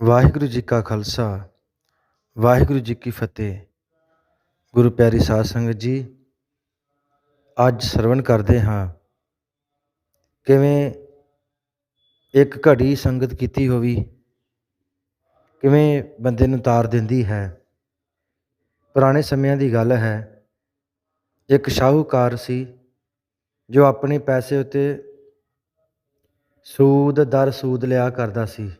ਵਾਹਿਗੁਰੂ ਜੀ ਕਾ ਖਾਲਸਾ, ਵਾਹਿਗੁਰੂ ਜੀ ਕੀ ਫਤਿਹ। ਗੁਰੂ ਪਿਆਰੀ ਸਾਧ ਸੰਗਤ ਜੀ, ਅੱਜ ਸਰਵਣ ਕਰਦੇ ਹਾਂ। ਕਿਵੇਂ ਇੱਕ ਘੜੀ ਸੰਗਤ ਕੀਤੀ ਹੋਵੀ, ਕਿਵੇਂ ਬੰਦੇ ਨੂੰ ਤਾਰ ਦਿੰਦੀ ਹੈ। ਪੁਰਾਣੇ ਸਮਿਆਂ ਦੀ ਗੱਲ ਹੈ, ਇੱਕ ਸ਼ਾਹੂਕਾਰ ਸੀ, ਜੋ ਆਪਣੇ ਪੈਸੇ ਉੱਤੇ ਸੂਦ ਦਰ ਸੂਦ ਲਿਆ ਕਰਦਾ ਸੀ।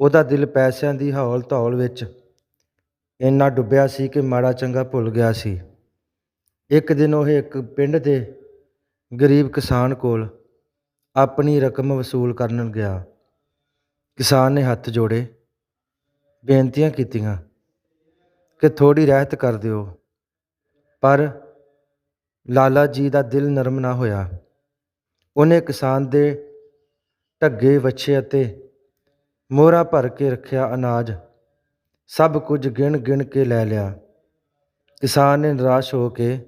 ਉਹਦਾ ਦਿਲ ਪੈਸਿਆਂ ਦੀ ਹੌਲ ਧੌਲ ਵਿੱਚ ਇੰਨਾ ਡੁੱਬਿਆ ਸੀ ਕਿ ਮਾੜਾ ਚੰਗਾ ਭੁੱਲ ਗਿਆ ਸੀ। ਇੱਕ ਦਿਨ ਉਹ ਇੱਕ ਪਿੰਡ ਦੇ ਗਰੀਬ ਕਿਸਾਨ ਕੋਲ ਆਪਣੀ ਰਕਮ ਵਸੂਲ ਕਰਨ ਗਿਆ। ਕਿਸਾਨ ਨੇ ਹੱਥ ਜੋੜੇ, ਬੇਨਤੀਆਂ ਕੀਤੀਆਂ ਕਿ ਥੋੜੀ ਰਹਿਤ ਕਰ ਦਿਓ, ਪਰ ਲਾਲਾ ਜੀ ਦਾ ਦਿਲ ਨਰਮ ਨਾ ਹੋਇਆ। ਉਹਨੇ ਕਿਸਾਨ ਦੇ ਢੱਗੇ ਵੱਛੇ ਅਤੇ ਮੋਹਰਾ ਭਰ ਕੇ ਰੱਖਿਆ ਅਨਾਜ। ਸਭ ਕੁਝ ਗਿਣ ਗਿਣ ਕੇ ਲੈ ਲਿਆ। ਕਿਸਾਨ ਨੇ ਨਿਰਾਸ਼ ਹੋ ਕੇ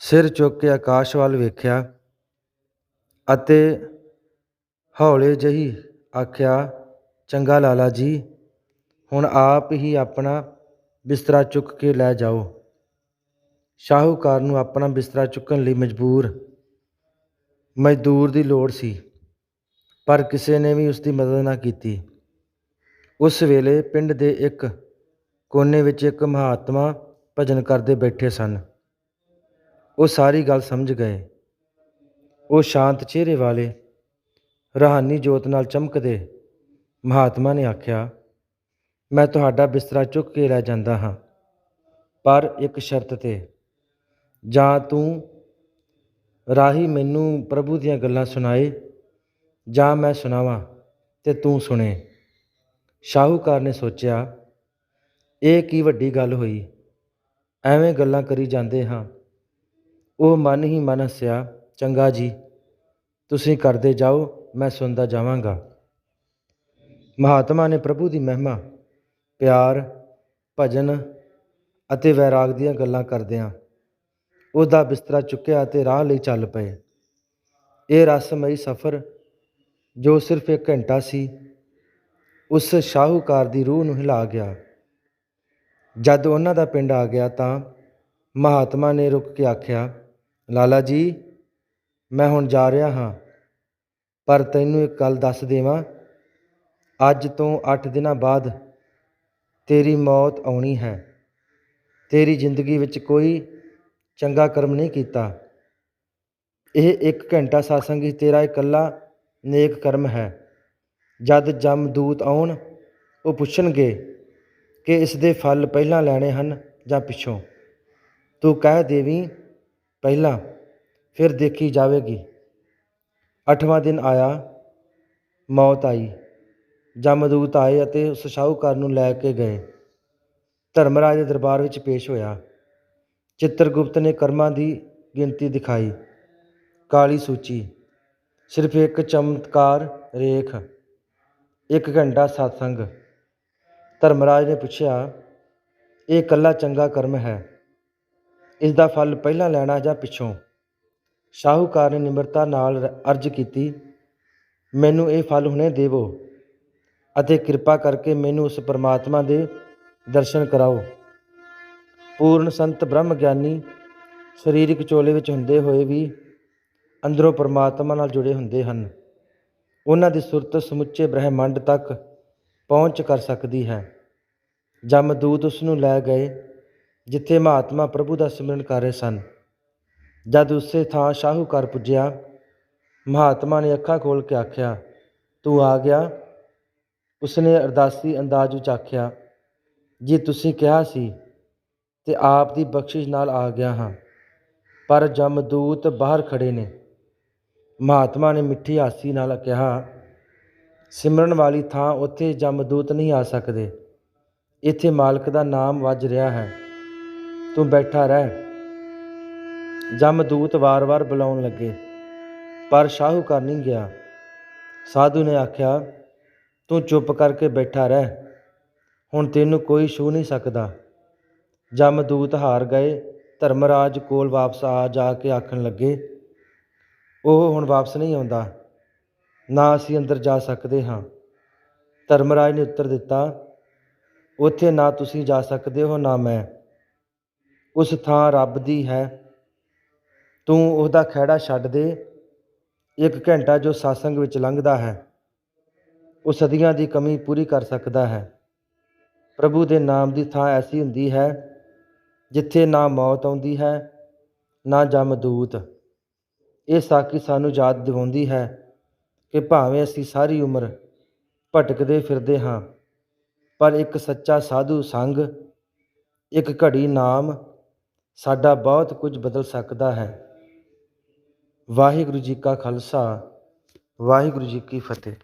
ਸਿਰ ਚੁੱਕ ਕੇ ਆਕਾਸ਼ ਵੱਲ ਵੇਖਿਆ ਅਤੇ ਹੌਲੇ ਜਹੀ ਆਖਿਆ, ਚੰਗਾ ਲਾਲਾ ਜੀ, ਹੁਣ ਆਪ ਹੀ ਆਪਣਾ ਬਿਸਤਰਾ ਚੁੱਕ ਕੇ ਲੈ ਜਾਓ। ਸ਼ਾਹੂਕਾਰ ਨੂੰ ਆਪਣਾ ਬਿਸਤਰਾ ਚੁੱਕਣ ਲਈ ਮਜਬੂਰ। ਮਜ਼ਦੂਰ ਦੀ ਲੋੜ ਸੀ, ਪਰ ਕਿਸੇ ਨੇ ਵੀ ਉਸ ਦੀ ਮਦਦ ਨਾ ਕੀਤੀ। ਉਸ ਵੇਲੇ ਪਿੰਡ ਦੇ ਇੱਕ ਕੋਨੇ ਵਿੱਚ ਇੱਕ ਮਹਾਤਮਾ ਭਜਨ ਕਰਦੇ ਬੈਠੇ ਸਨ। ਉਹ ਸਾਰੀ ਗੱਲ ਸਮਝ ਗਏ। ਉਹ ਸ਼ਾਂਤ ਚਿਹਰੇ ਵਾਲੇ, ਰਹਾਨੀ ਜੋਤ ਨਾਲ ਚਮਕਦੇ ਮਹਾਤਮਾ ਨੇ ਆਖਿਆ, ਮੈਂ ਤੁਹਾਡਾ ਬਿਸਤਰਾ ਚੁੱਕ ਕੇ ਲੈ ਜਾਂਦਾ ਹਾਂ, ਪਰ ਇੱਕ ਸ਼ਰਤ ਤੇ। ਜਾਂ ਤੂੰ ਰਾਹੀ ਮੈਨੂੰ ਪ੍ਰਭੂ ਦੀਆਂ ਗੱਲਾਂ ਸੁਣਾਏ, ਜਾਂ ਮੈਂ ਸੁਣਾਵਾਂ ਤੇ ਤੂੰ ਸੁਣੇ। ਸ਼ਾਹੂਕਾਰ ਨੇ ਸੋਚਿਆ, ਇਹ ਕੀ ਵੱਡੀ ਗੱਲ ਹੋਈ? ਐਵੇਂ ਗੱਲਾਂ ਕਰੀ ਜਾਂਦੇ ਹਾਂ। ਉਹ ਮਨ ਹੀ ਮਨ ਹੱਸਿਆ, ਚੰਗਾ ਜੀ, ਤੁਸੀਂ ਕਰਦੇ ਜਾਓ, ਮੈਂ ਸੁਣਦਾ ਜਾਵਾਂਗਾ। ਮਹਾਤਮਾ ਨੇ ਪ੍ਰਭੂ ਦੀ ਮਹਿਮਾ, ਪਿਆਰ, ਭਜਨ ਅਤੇ ਵੈਰਾਗ ਦੀਆਂ ਗੱਲਾਂ ਕਰਦਿਆਂ ਉਹਦਾ ਬਿਸਤਰਾ ਚੁੱਕਿਆ ਤੇ ਰਾਹ ਲਈ ਚੱਲ ਪਏ। ਇਹ ਰਸਮਈ ਸਫ਼ਰ, ਜੋ ਸਿਰਫ ਇੱਕ ਘੰਟਾ ਸੀ ਉਸ ਸ਼ਾਹੂਕਾਰ ਦੀ ਰੂਹ ਨੂੰ ਹਿਲਾ ਗਿਆ। ਜਦ ਉਹਨਾਂ ਦਾ ਪਿੰਡ ਆ ਗਿਆ ਤਾਂ ਮਹਾਤਮਾ ਨੇ ਰੁਕ ਕੇ ਆਖਿਆ, ਲਾਲਾ ਜੀ, ਮੈਂ ਹੁਣ ਜਾ ਰਿਹਾ ਹਾਂ, ਪਰ ਤੈਨੂੰ ਇੱਕ ਗੱਲ ਦੱਸ ਦੇਵਾਂ। ਅੱਜ ਤੋਂ 8 ਦਿਨਾਂ ਬਾਅਦ ਤੇਰੀ ਮੌਤ ਆਉਣੀ ਹੈ। ਤੇਰੀ ਜ਼ਿੰਦਗੀ ਵਿੱਚ ਕੋਈ ਚੰਗਾ ਕਰਮ ਨਹੀਂ ਕੀਤਾ। ਇਹ ਇੱਕ ਘੰਟਾ ਸਾਸੰਗ ਹੀ ਤੇਰਾ ਇਕੱਲਾ ਨੇਕ ਕਰਮ ਹੈ। ਜਦ ਜਮਦੂਤ ਆਉਣ, ਉਹ ਪੁੱਛਣਗੇ ਕਿ ਇਸ ਦੇ ਫਲ ਪਹਿਲਾਂ ਲੈਣੇ ਹਨ ਜਾਂ ਪਿੱਛੋਂ? ਤੂੰ ਕਹਿ ਦੇਵੀਂ, ਪਹਿਲਾਂ, ਫਿਰ ਦੇਖੀ ਜਾਵੇਗੀ। ਅੱਠਵਾਂ ਦਿਨ ਆਇਆ, ਮੌਤ ਆਈ। ਜਮਦੂਤ ਆਏ ਅਤੇ ਉਸ ਸ਼ਾਹੂਕਾਰ ਨੂੰ ਲੈ ਕੇ ਗਏ। ਧਰਮਰਾਜ ਦੇ ਦਰਬਾਰ ਵਿੱਚ ਪੇਸ਼ ਹੋਇਆ। ਚਿੱਤਰਗੁਪਤ ਨੇ ਕਰਮਾਂ ਦੀ ਗਿਣਤੀ ਦਿਖਾਈ। ਕਾਲੀ ਸੂਚੀ, ਸਿਰਫ ਇੱਕ ਚਮਤਕਾਰ ਰੇਖ। ਇੱਕ ਘੰਟਾ ਸਤਸੰਗ। ਧਰਮਰਾਜ ਨੇ ਪੁੱਛਿਆ, ਇਹ ਇਕੱਲਾ ਚੰਗਾ ਕਰਮ ਹੈ? ਇਸ ਦਾ ਫਲ ਪਹਿਲਾਂ ਲੈਣਾ ਜਾਂ ਪਿੱਛੋਂ? ਸ਼ਾਹੂਕਾਰ ਨੇ ਨਿਮਰਤਾ ਨਾਲ ਅਰਜ਼ ਕੀਤੀ, ਮੈਨੂੰ ਇਹ ਫਲ ਹੁਣੇ ਦੇਵੋ ਅਤੇ ਕਿਰਪਾ ਕਰਕੇ ਮੈਨੂੰ ਉਸ ਪਰਮਾਤਮਾ ਦੇ ਦਰਸ਼ਨ ਕਰਾਓ। ਪੂਰਨ ਸੰਤ ਬ੍ਰਹਮ ਗਿਆਨੀ ਸਰੀਰਕ ਚੋਲੇ ਵਿੱਚ ਹੁੰਦੇ ਹੋਏ ਵੀ ਅੰਦਰੋਂ ਪਰਮਾਤਮਾ ਨਾਲ ਜੁੜੇ ਹੁੰਦੇ ਹਨ। ਉਹਨਾਂ ਦੀ ਸੁਰਤ ਸਮੁੱਚੇ ਬ੍ਰਹਿਮੰਡ ਤੱਕ ਪਹੁੰਚ ਕਰ ਸਕਦੀ ਹੈ। ਜਮਦੂਤ ਉਸ ਨੂੰ ਲੈ ਗਏ, ਜਿੱਥੇ ਮਹਾਤਮਾ ਪ੍ਰਭੂ ਦਾ ਸਿਮਰਨ ਕਰ ਰਹੇ ਸਨ। ਜਦ ਉਸੇ ਥਾਂ ਸ਼ਾਹੂਕਾਰ ਪੁੱਜਿਆ, ਮਹਾਤਮਾ ਨੇ ਅੱਖਾਂ ਖੋਲ ਕੇ ਆਖਿਆ, ਤੂੰ ਆ ਗਿਆ? ਉਸਨੇ ਅਰਦਾਸੀ ਅੰਦਾਜ਼ ਵਿੱਚ ਆਖਿਆ, ਜੇ, ਤੁਸੀਂ ਕਿਹਾ ਸੀ ਤੇ ਆਪ ਦੀ ਬਖਸ਼ਿਸ਼ ਨਾਲ ਆ ਗਿਆ ਹਾਂ, ਪਰ ਜਮਦੂਤ ਬਾਹਰ ਖੜੇ ਨੇ। ਮਹਾਤਮਾ ਨੇ ਮਿੱਠੀ ਹਾਸੀ ਨਾਲ ਕਿਹਾ, ਸਿਮਰਨ ਵਾਲੀ ਥਾਂ ਉੱਥੇ ਜਮਦੂਤ ਨਹੀਂ ਆ ਸਕਦੇ। ਇੱਥੇ ਮਾਲਕ ਦਾ ਨਾਮ ਵੱਜ ਰਿਹਾ ਹੈ। ਤੂੰ ਬੈਠਾ ਰਹਿ। ਜਮਦੂਤ ਵਾਰ-ਵਾਰ ਬੁਲਾਉਣ ਲੱਗੇ, ਪਰ ਸ਼ਾਹੂਕਾਰ ਨਹੀਂ ਗਿਆ। ਸਾਧੂ ਨੇ ਆਖਿਆ, ਤੂੰ ਚੁੱਪ ਕਰਕੇ ਬੈਠਾ ਰਹਿ। ਹੁਣ ਤੈਨੂੰ ਕੋਈ ਛੂ ਨਹੀਂ ਸਕਦਾ। ਜਮਦੂਤ ਹਾਰ ਗਏ, ਧਰਮਰਾਜ ਕੋਲ ਵਾਪਸ ਆ ਜਾ ਕੇ ਆਖਣ ਲੱਗੇ ਉਹ ਹੁਣ ਵਾਪਸ ਨਹੀਂ ਆਉਂਦਾ। ਨਾ ਅਸੀਂ ਅੰਦਰ ਜਾ ਸਕਦੇ ਹਾਂ। ਧਰਮਰਾਜ ਨੇ ਉੱਤਰ ਦਿੱਤਾ, ਉੱਥੇ ਨਾ ਤੁਸੀਂ ਜਾ ਸਕਦੇ ਹੋ ਨਾ ਮੈਂ। ਉਸ ਥਾਂ ਰੱਬ ਦੀ ਹੈ। ਤੂੰ ਉਹਦਾ ਖਹਿੜਾ ਛੱਡ ਦੇ। ਇੱਕ ਘੰਟਾ ਜੋ ਸਾਸੰਗ ਵਿੱਚ ਲੰਘਦਾ ਹੈ, ਉਹ ਸਦੀਆਂ ਦੀ ਕਮੀ ਪੂਰੀ ਕਰ ਸਕਦਾ ਹੈ। ਪ੍ਰਭੂ ਦੇ ਨਾਮ ਦੀ ਥਾਂ ਐਸੀ ਹੁੰਦੀ ਹੈ, ਜਿੱਥੇ ਨਾ ਮੌਤ ਆਉਂਦੀ ਹੈ, ਨਾ ਜਮਦੂਤ ਇਹ ਸਾਖੀ ਸਾਨੂੰ ਯਾਦ ਦਿਵਾਉਂਦੀ ਹੈ ਕਿ ਭਾਵੇਂ ਅਸੀਂ ਸਾਰੀ ਉਮਰ ਭਟਕਦੇ ਫਿਰਦੇ ਹਾਂ, ਪਰ ਇੱਕ ਸੱਚਾ ਸਾਧੂ ਸੰਗ, ਇੱਕ ਘੜੀ ਨਾਮ ਸਾਡਾ ਬਹੁਤ ਕੁਝ ਬਦਲ ਸਕਦਾ ਹੈ। ਵਾਹਿਗੁਰੂ ਜੀ ਕਾ ਖਾਲਸਾ, ਵਾਹਿਗੁਰੂ ਜੀ ਕੀ ਫਤਿਹ।